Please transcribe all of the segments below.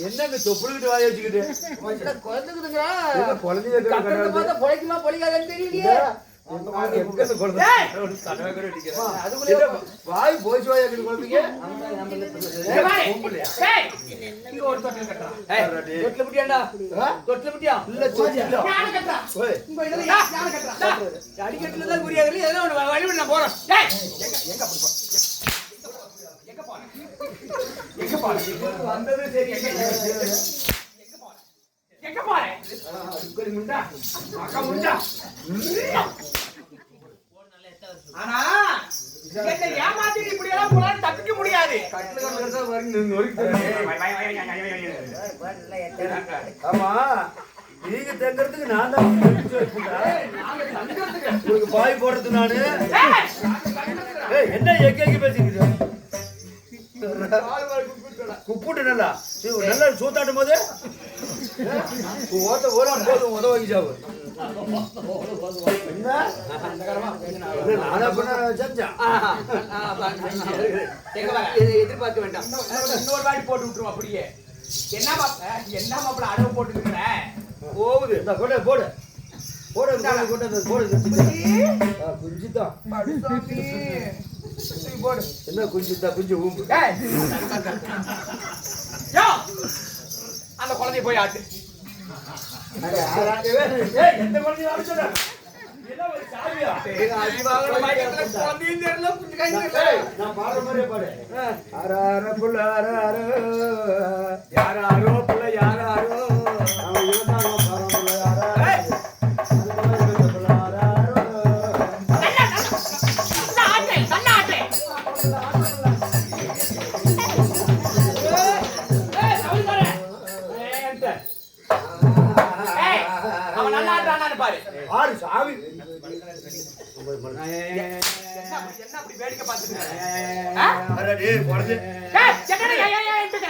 என்னங்க தொப்புளுக்கிட்டு வாய வச்சுக்கிட்டு? வயித்துல குழந்தைக்குதுங்க. என்ன குழந்தைய பார்த்தா பொழைக்குமா, பொழைக்காதான்னு தெரியலையே. வாய் போச்சு வாய் குழந்தைங்க தொட்டில். ஏய், தொட்டில முட்டியா? இல்ல. அடிக்கட்டுல தான் குறியாதுல, ஏதோ ஒண்ணு வழி விடு, நான் போறேன். ஏய், எங்க எங்க அப்படி போ? எங்க போற? எங்க போற? வந்தது சரி எங்க எங்க அதுக்கு முண்டா அக்கா ஆனா ஏமாத்தி இப்படி எல்லாம் போலாம் தப்பிக்க முடியாது ஆமா நீங்க தங்கறதுக்கு நான் தான் உங்களுக்கு பாய் போடுறது நானு என்ன எங்க எங்க நல்லா சூத்தாட்டும் போது ஓட்ட ஓடாம போதும் உதவ வைக்காவு என்ன? இல்ல, நானா பண்ண செஞ்சேன் ஆஹா, ஆஹா, பாருங்க. எங்க வர? இதை எதிர்பார்க்க வேண்டாம். இன்னொரு வாட்டி போட்டு விட்டுருவோம் அப்படியே. என்ன மாப்பிள என்ன மாப்பிள அடவு போட்டுக்கிற? போகுது. இந்த போடு. போடு வந்து போடு குஞ்சுதான். போடு. என்ன குஞ்சு ஊம்பு? ஏய். யோ, அந்த குழந்தைய போய் ஆட்டு. எந்த குழந்தையும் மயக்கத்துல குழந்தையும் தெரியல புரிஞ்சுக்காங்க ஏய், நான் பாடுற மாதிரியே பாடு. யாராரோ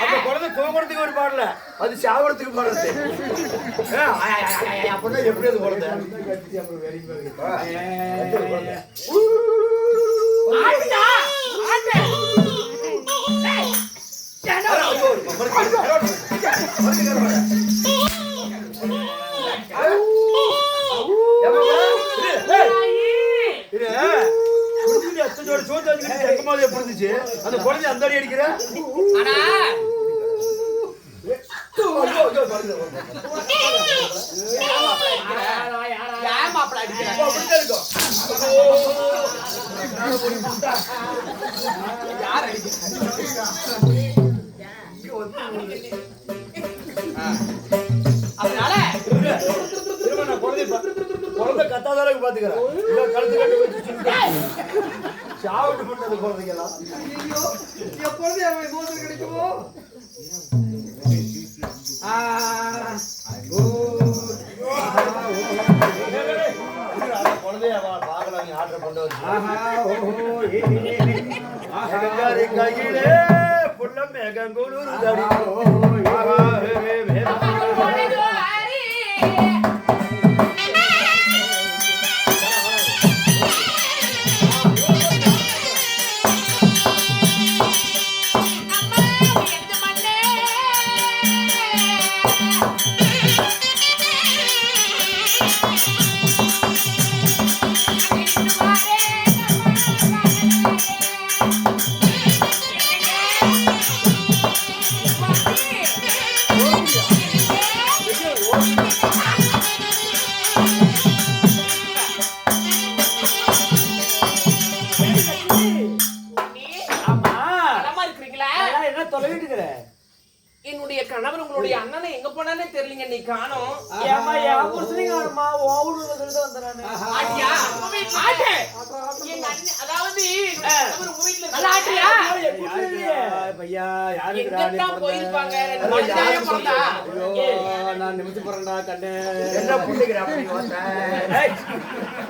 அந்த குழந்தை தூங்குறதுக்கு ஒரு பாடல. அது சாவறதுக்கு பாடுறது. அப்படின்னா எப்படி அது குழந்தை? குழந்தை. அந்த குழந்தை அந்த அடி அடிக்கிற யார் அடிக்கிறா? அதனால. திரும்ப பா- குழந்தை கத்தாத அளவுக்கு பாத்துக்கிறேன். கழுத்து கட்டு வச்சு. சாவட்டு பண்ணது. எப்பொழுது கிடைக்குமோ ஆஹா, கையிலே புள்ள மேகங்குளுருதடி. நிமிஷம் போறேன்டா, கண்ணு. என்ன புள்ளிக்கிற அப்படி பார்த்தேன்?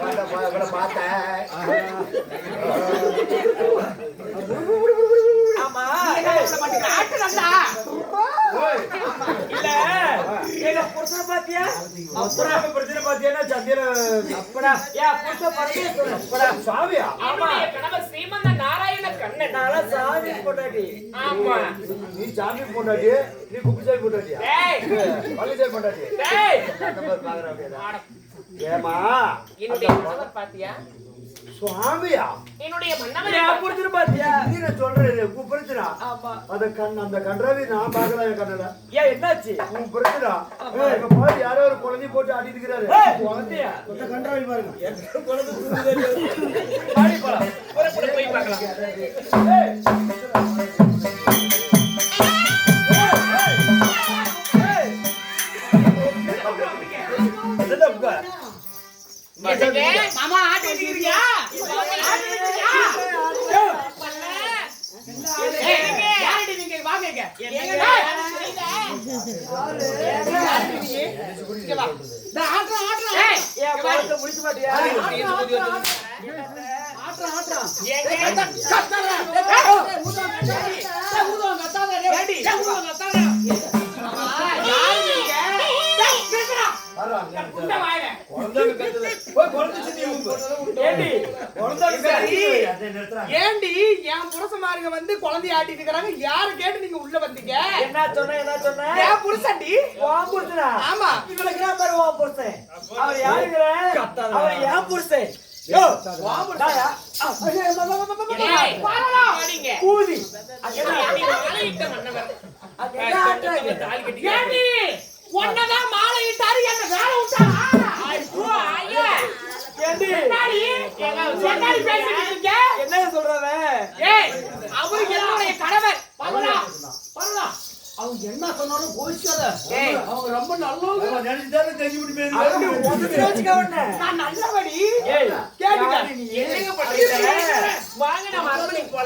பார்த்தேன், பார்த்தேன். ஆமா. கண்ணன் சாமி பொண்டாட்டி. ஆமா. நீ சாமி பொண்டாட்டி நீ குப்பிசாமி பொண்டாட்டியா? பழனிசாமி பொண்டாட்டி ஏமா பாத்தியா? சுவாமியா? என்னுடைய மன்னவன் பாத்தியா? நான் சொல்றேன் உன் பிரச்சனா கண் அந்த கன்றாவே நான் பாக்கல என் கண்ணல. ஏன் என்னாச்சு? உன் பிரச்சனா எங்க பாரு யாரோ ஒரு குழந்தை போட்டு ஆடிட்டு இருக்கிறாரு. குழந்தையா அந்த கன்றாவை பாருங்க. குழந்தை மாமா ஆட்டி இருக்கீங்களா முடிச்சு மாட்டியா ஏண்டி என் புருஷமாருங்க வந்து குழந்தைய ஆட்டிட்டு இருக்கிறாங்க யார கேட்டு நீங்க உள்ள வந்தீங்க என்ன சொன்ன என்ன சொன்ன என் புருஷன்டி உன் புருஷனா ஆமா இவளுக்கு நான் பேரு உன் புருஷன் அவர் யாருங்கிற அவர் என் புருஷன் யோ உன் புருஷனா கூதி என்ன வேலை விட்டாரு ஏண்டி என்னடி என்ன சொல்றவ ஏய் அவரு அவங்க என்ன சொன்னாலும் போயிச்சாத அவங்க ரொம்ப நல்லவங்க. நினைச்சாலும் தெரிஞ்சு விட்டு நான் நல்லபடி கேட்டுட்டேன் என்னங்க பண்றீங்க? வாங்க நம்ம அரண்மனைக்கு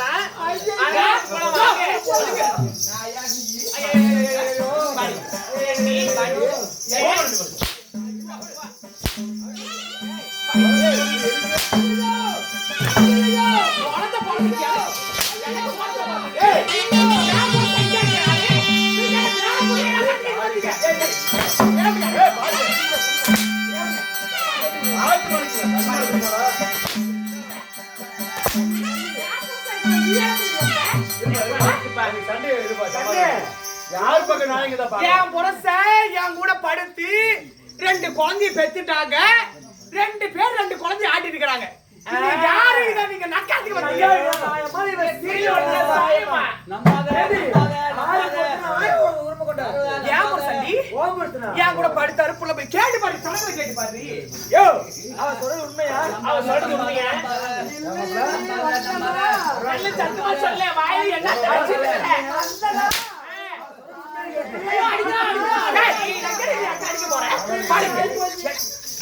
யார் பக்கம் என் புரச என் கூட படுத்தி ரெண்டு குழந்தைய பெற்றுட்டாங்க ரெண்டு பேர் ரெண்டு குழந்தை ஆட்டி இருக்கிறாங்க இதை நீங்க நக்காத்துக்கு என் கூட படுத்தாரு புள்ள கேட்டு பாரு தலைமை கேட்டு பாரு உண்மையா அவ சொல்றது என்ன அடிக்க போறேன்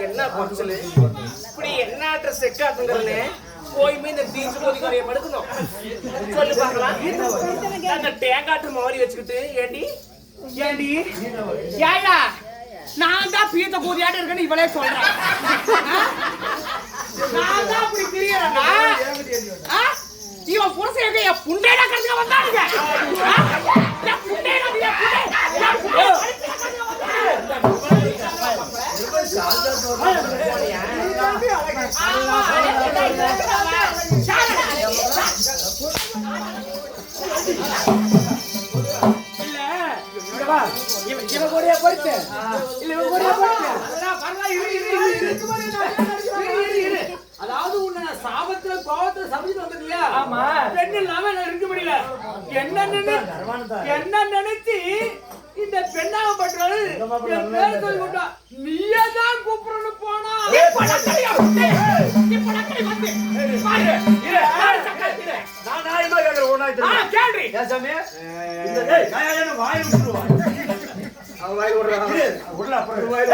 என்ன இப்படி என்ன ட்ரெஸ் எக்காதுங்கிறனே போயுமே இந்த பீச் போதிக்காரிய படுக்கணும் சொல்லு அந்த டேங்காட்டு மாறி வச்சுக்கிட்டு ஏண்டி ஏண்டி ஏயா நான் தான் பீத்த கூதியாட்டு இருக்கேன்னு இவளே சொல்றேன் நான் தான் இவன் புருஷன் எங்க இல்ல இவன் கூடயே போயிட்டு இரு இரு இரு ஆமா. பெண் இல்லாம நான் இருக்க முடியல? என்ன நினை என்ன நினைச்சு இந்த பெண்ணாக பண்றது என் பேர் சொல்லி விட்டா நீயே தான் கூப்பிடணும் போனா இப்ப நக்கலையா வந்து. இப்ப நக்கலை வந்து. பாரு. இரு பாரு சக்கரை இரு நான் நியாயமா கேட்கிறேன் ஒண்ணா ஆ கேள்வி. ஏன் சாமி? இந்த டேய் காயான வாய் விட்டுருவான் அவன் வாய் விடுறான். உள்ள அப்புறம் வாய்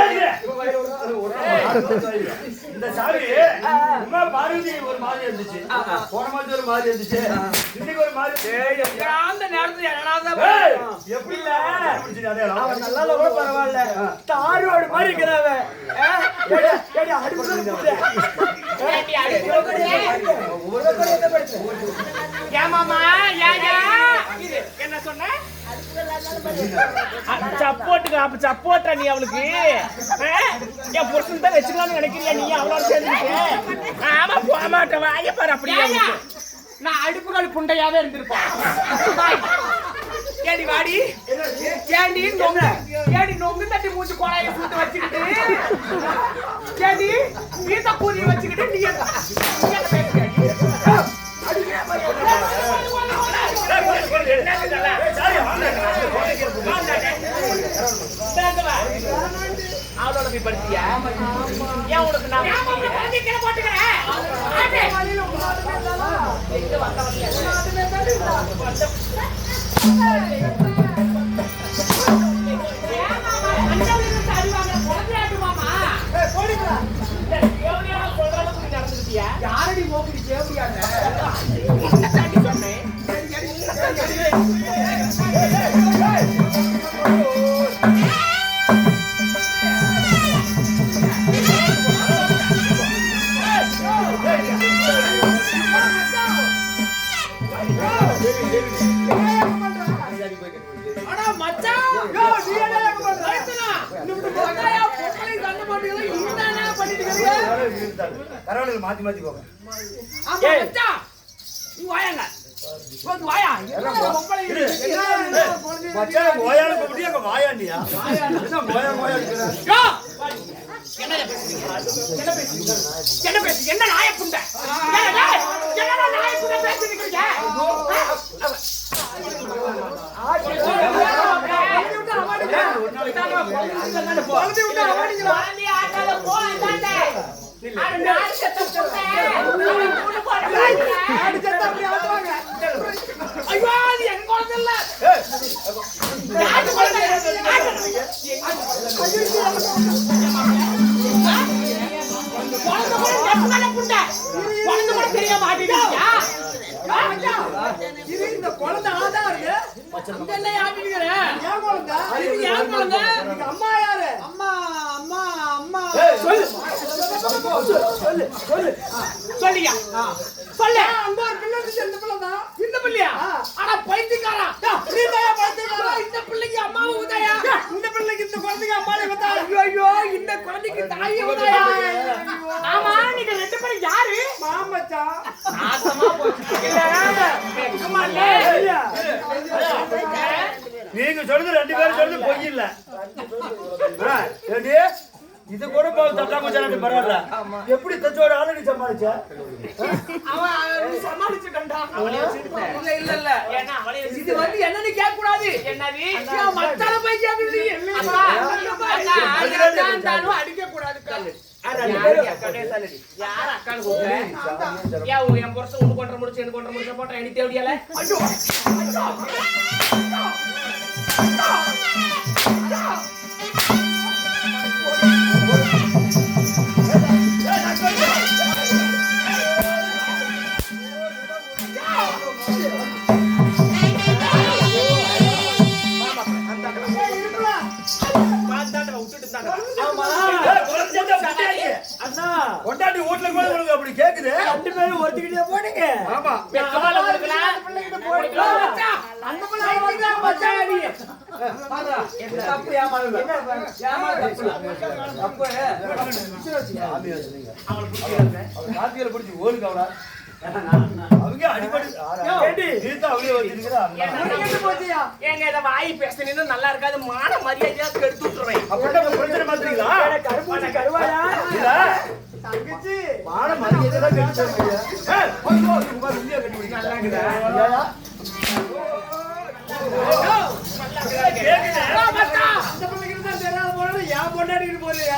இந்த சாமி உமா பார்வதி ஒரு மாதிரி இருந்துச்சு. போன மாதிரி ஒரு மாதிரி இருந்துச்சு. இன்னைக்கு ஒரு மாதிரி அந்த நேரத்துல என்னடா எப்படி இல்ல? நல்லா கூட பரவாயில்ல. தாரோடு மாதிரி இருக்கிறவ என்ன சொன்ன? சப்போர்ட்டுக்கு அப்ப சப்போர்ட்டா நீ அவளுக்கு? என் புருஷன் தான் வச்சுக்கலாம்னு நினைக்கிறியா நீ? அவளோட சேர்ந்துட்டு ஆமா போக மாட்டேன் வாய பாரு அப்படியே. நான் அடுப்புகள் புண்டையாவே இருந்திருப்பேன். ஏடி வாடி. ஏடி நொங்கு ஏடி நொங்கு தட்டி மூச்சு கோலாயை சுட்டு வச்சுக்கிட்டு. ஏடி வீட்ட பூரி வச்சுக்கிட்டு நீ என்ன அவளோட போய் படிச்சியா ஏன் உனக்கு நான் போட்டுக்கிறேன் பரவாயில்ல மாத்தி மாத்தி போங்க. வாயாண்டியா? என்ன என்ன பேசுறீங்க? என்ன பேசுறீங்க? என்ன சொல்லு. சொல்லு சொல்லியா? சொல்லு. அங்க ஒரு பிள்ளை இந்த பிள்ளை தான். இந்த பிள்ளையா? ஆனா பைத்தியக்காரா. நீ தான் பார்த்துக்கலாம் இந்த பிள்ளைக்கு அம்மாவை உதயா? இந்த பிள்ளைக்கு இந்த குழந்தைக்கு அம்மாவை பார்த்தா ஐயோ ஐயோ இந்த குழந்தைக்கு தாயை உதயா? ஆமா நீங்க ரெண்டு பேரும் யாரு? மாமச்சான் நாசமா போச்சு. நீங்க சொல்றது ரெண்டு பேரும் சொல்றது பொய் இல்ல? இது கூட போக தட்டா கொஞ்சம் பரவாயில்ல எப்படி தச்சோட ஆளு நீ சமாளிச்ச அவன் சமாளிச்சுட்டான்டா. இல்ல, இல்ல, இல்ல. ஏன்னா, இது வந்து என்னன்னு கேட்கக்கூடாது. என்னது? என் மச்சான போய் கேக்குது. அக்கா, அக்கா, அக்கா இருந்தாலும் அடிக்கக்கூடாதுக்கா. யாரு அக்கானே சொல்லடி. யாரு அக்கான்னு கூப்பிடுற? ஏன் உன் என் புருஷன் காத்தியில பிடிச்சி ஓடுக்கு அவளா அவங்க அடிப்படை வாய் பேசினது நல்லா இருக்காது மான மரியாதையா கெடுத்து விட்டுருவேன் தங்கச்சி மான மரியாதையா தெரியாத போனா என் பொண்டாடிட்டு போறியா?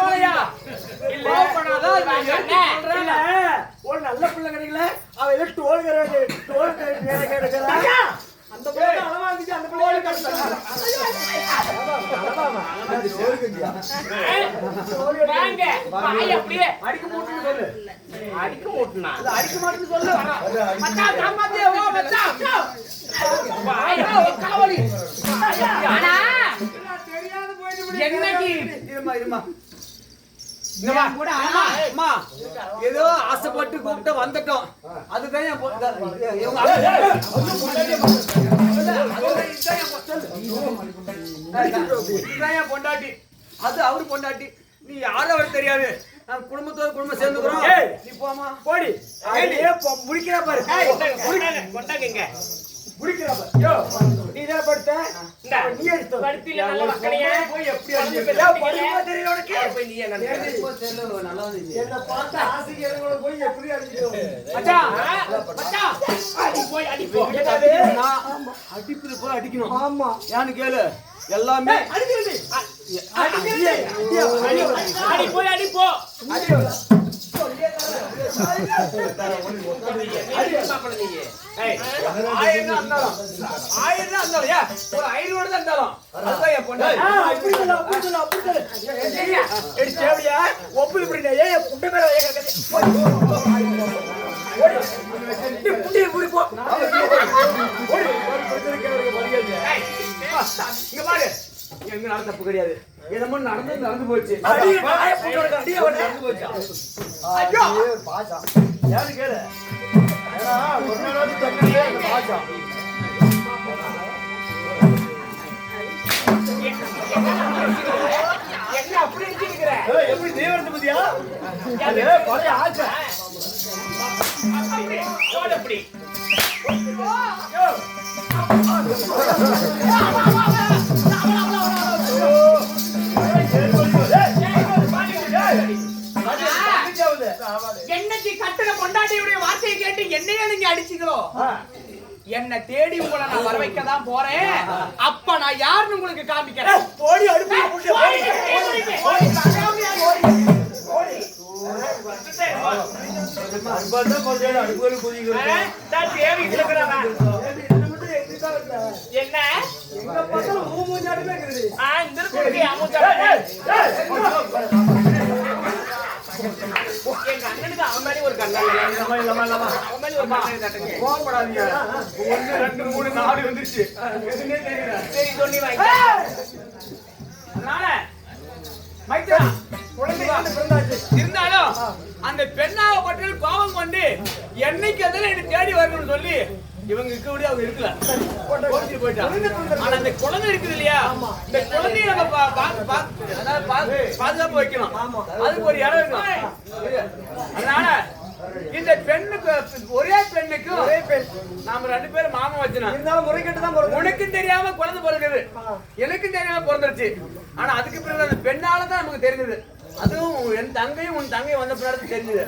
போறியா? நல்ல பிள்ளை கிடைக்கல. அவ டோல் டோல் கிடைக்கிறா அந்த அந்த பிள்ளை அடிக்க மாட்டேன்னு ஆனா என்னைக்கு இருமா இருமா. ஏதோ ஆசைப்பட்டு கூப்பிட்டு வந்துட்டோம். அதுதான் என் பொண்டாட்டி. அது அவரு பொண்டாட்டி. நீ யாரும் அவர் தெரியாது. நான் குடும்பத்தோட குடும்பம் சேர்ந்துக்கிறோம். நீ போமா போடி. முடிக்கிற பாரு. ஏய், கொண்டாங்க, நீ தான் போய் எப்படி தெரியல உனக்கு போய் நல்லா என்ன பார்த்த போய் எப்படி அடிக்கிறோம் மச்சான் மச்சான் அடி போய் அடி போய் அடிக்கணும் ஆமா யானு கேளு எல்லாமே அடிக்கிறது அடி போய் இங்க பாரு எங்க நடத்தப்பு கிடையாது என்னமோ நடந்து நடந்து போச்சு நடந்து போச்சு ஐயோ! பாசா. ஏன்னு கேளு. ஏன்னா, ஒரு நாளாவது அந்த. என்ன அப்படி இருக்கிற எப்படி தீவிரத்தை பத்தியா? அது பழைய ஆசை. அப்படி அப்படி என்ன நீங்க அடிச்சீங்களோ என்ன தேடி உங்களை நான் வர வைக்க தான் போறேன் அப்ப நான் யாருன்னு உங்களுக்கு காமிக்கிறேன். ஓடி என்ன? எங்க எங்க அண்ணனுக்கு அவன் மேலே ஒரு கண்ணா இல்லம்மா இல்லம்மா இல்லம்மா அவன் மேலே ஒரு கண்ணா தட்டுங்க கோவப்படாதீங்க. ஒண்ணு ரெண்டு மூணு நாலு வந்துருச்சு. சரி சொல்லி வாங்க அதனால மைத்ரா குழந்தை வந்து பிறந்தாச்சு. இருந்தாலும் அந்த பெண்ணாகப்பட்ட கோபம் கொண்டு என்னைக்கு அதில் எனக்கு தேடி வரணும்னு சொல்லி இவங்க இருக்கக்கூடிய அவங்க இருக்கல. கோச்சிட்டு போயிட்டாங்க. ஆனா அந்த குழந்தை இருக்குது இல்லையா? இந்த குழந்தைய நம்ம அதாவது பாதுகாப்பு வைக்கணும். அதுக்கு ஒரு இடம் இருக்கணும். அதனால இந்த பெண்ணுக்கு ஒரே பெண்ணுக்கு ஒரே பெண். நாம ரெண்டு பேரும் மாமா வச்சுனா. இருந்தாலும் முறைகேட்டு தான் உனக்கும் தெரியாம குழந்தை பிறகுது எனக்கும் தெரியாம பிறந்துருச்சு. ஆனா அதுக்கு பிறகு அந்த பெண்ணால தான் நமக்கு தெரிஞ்சது. அதுவும் என் தங்கையும் உன் தங்கை வந்த பின்னாடி தெரிஞ்சது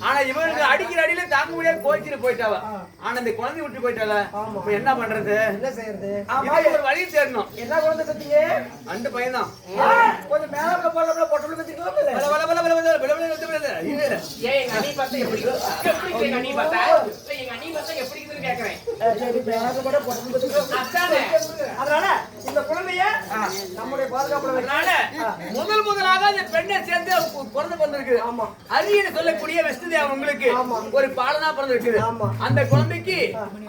ஆனா இவருக்கு அடிக்கிற அடியில தாங்க முடியாது கோச்சிட்டு போயிட்டாவ ஆனா இந்த குழந்தை விட்டு போயிட்டால இப்ப என்ன பண்றது என்ன செய்யறது ஒரு வழி சேரணும் என்ன குழந்தை கத்தீங்க அந்த பையன் தான் கொஞ்சம் மேல போல போட்டு எப்படி எங்க அண்ணி பார்த்தா எப்படி எங்க அண்ணி பார்த்தா எங்க அண்ணி பார்த்தா எப்படி அதனால இந்த குழந்தைய நம்முடைய பாதுகாப்புனால முதல் முதலாக அந்த பெண்ணை சேர்ந்து பிறந்து பிறந்திருக்கு ஆமா. அரியன்னு சொல்லக்கூடிய வெஸ்டதே அவங்களுக்கு ஒரு பாலனா பிறந்திருக்குது. அந்த குழந்தைக்கு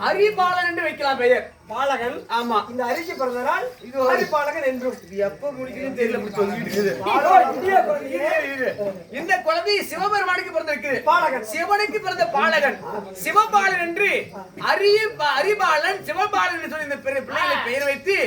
அரி பாலன் என்று வைக்கலாம் பெயர். பாலகன். ஆமா. இந்த அரிசி பிறந்தனால் இது ஒரு பாலகன் என்றும். இது எப்ப முடிக்குதுன்னு தெரியல இப்படி சொல்லிட்டு. இந்த குழந்தை சிவபெருமானுக்கு பிறந்திருக்குது பாலகன். சிவனுக்கு பிறந்த பாலகன். சிவபாலன் என்று அரிய அரிபாலன் சிவபாலன் என்று சொல்லி இந்த பிள்ளைகளை பெயர் வைத்து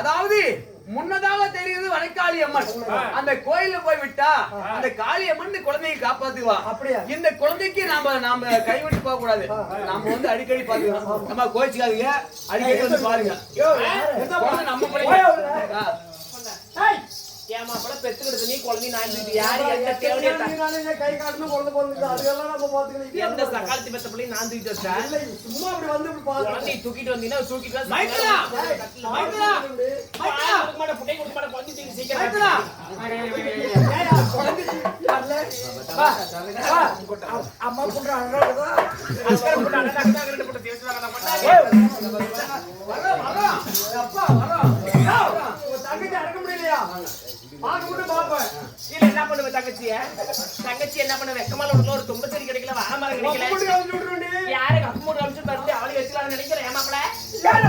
அதாவது முன்னதாக தெரியுது வனக்காளி அம்மன். அந்த கோயில்ல போய் விட்டா அந்த காளி அம்மன் குழந்தையை காப்பாத்துவா? அப்படியா? இந்த குழந்தைக்கு நாம நாம கைவிட்டு போக கூடாது நாம வந்து அடிக்கடி பாத்துக்கணும் நம்ம கோச்சிக்காதீங்க அடிக்கடி வந்து பாருங்க. நம்ம பிள்ளைங்க. ஏமா கூட பெத்துக்கிட்டு நீ குழந்தை நான் யாரு எந்த தேவையா நானே கை காட்டணும் குழந்தை பிறந்துச்சு அதெல்லாம் நம்ம பாத்துக்கலாம் எந்த சக்காலத்து பெத்த பிள்ளை நான் தூக்கிட்டு வச்சேன் சும்மா அப்படி வந்து குழந்தை தூக்கிட்டு வந்தீங்கன்னா தூக்கிட்டு வந்து மாட்டேன் புட்டை கொடுக்க மாட்டேன் குழந்தை தூக்கி சீக்கிரம் மைக்கேலா! அம்மா புண்ட அழகா போட்டு அண்ணா அக்கறை ரெண்டு போட்டு தேய்ச்சு வாங்க நான் பண்ணாதே. வரோம், வரோம். அப்பா, வரோம். தங்கச்சி அடக்க முடியலையா இல்ல என்ன பண்ணுவ தங்கச்சிய? தங்கச்சி என்ன பண்ண வெக்கமால உள்ள ஒரு தும்ப செடி கிடைக்கல வாழை மரம் கிடைக்கல. மட்டும் கலந்து விட்டுருண்டி யாரு கப்பு மூணு நிமிஷம் தந்து அவளை வச்சுக்கலாம்னு நினைக்கிறேன் ஏமாப்பிள ஏன்